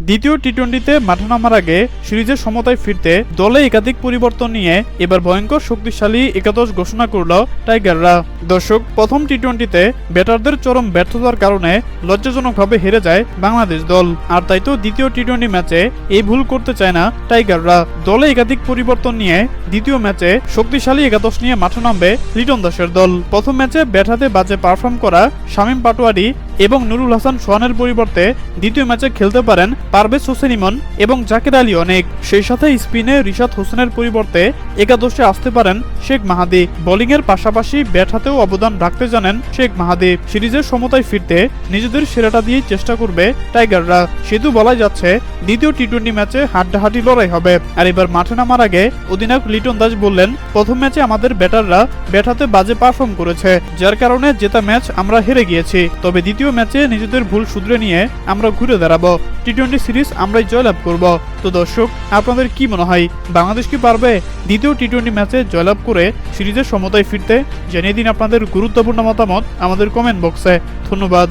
দ্বিতীয় টি টোয়েন্টিতে মাঠে নামার আগে সিরিজের সমতায় ফিরতে দলে একাধিক পরিবর্তন নিয়ে এবার ভয়ঙ্কর শক্তিশালী একাদশ ঘোষণা করল টাইগাররা। দর্শক, প্রথম টি টোয়েন্টিতে ব্যাটারদের চরম ব্যর্থতার কারণে লজ্জাজনকভাবে হেরে যায় বাংলাদেশ দল। আর তাই তো দ্বিতীয় টি টোয়েন্টি ম্যাচে এই ভুল করতে চায় না টাইগাররা। দলে একাধিক পরিবর্তন নিয়ে দ্বিতীয় ম্যাচে শক্তিশালী একাদশ নিয়ে মাঠে নামবে লিটন দাসের দল। প্রথম ম্যাচে ব্যাট হাতে বাজে পারফর্ম করা শামীম পাটোয়ারি এবং নুরুল হাসান সোহানের পরিবর্তে দ্বিতীয় ম্যাচে খেলতে পারেন পারভেজ হোসেন ইমন এবং জাকির আলী অনেক। সেই সাথে স্পিনে রিশাদ হোসেনের পরিবর্তে একাদশে আসতে পারেন শেখ মাহাদি। বোলিংয়ের পাশাপাশি ব্যাট হাতেও অবদান রাখতে জানেন শেখ মাহাদি। সিরিজের সমতায় ফিরতে নিজেদের সেরাটা দিয়েই চেষ্টা করবে টাইগাররা। সেতু বলা যাচ্ছে, দ্বিতীয় টি টোয়েন্টি ম্যাচে হাড্ডাহাড্ডি লড়াই হবে। আর এবার মাঠে নামার আগে অধিনায়ক লিটন দাস বললেন, প্রথম ম্যাচে আমাদের ব্যাটাররা ব্যাট হাতে বাজে পারফর্ম করেছে। যার কারণে জেতা ম্যাচ আমরা হেরে গিয়েছি। তবে দ্বিতীয় ম্যাচে নিজেদের ভুল শুধরে নিয়ে আমরা ঘুরে দাঁড়াবো। টি টোয়েন্টি সিরিজ আমরাই জয়লাভ করব। তো দর্শক, আপনাদের কি মনে হয়, বাংলাদেশ কি পারবে দ্বিতীয় টি টোয়েন্টি ম্যাচে জয়লাভ করে সিরিজের সমতায় ফিরতে? জানিয়ে দিন আপনাদের গুরুত্বপূর্ণ মতামত আমাদের কমেন্ট বক্সে ধন্যবাদ।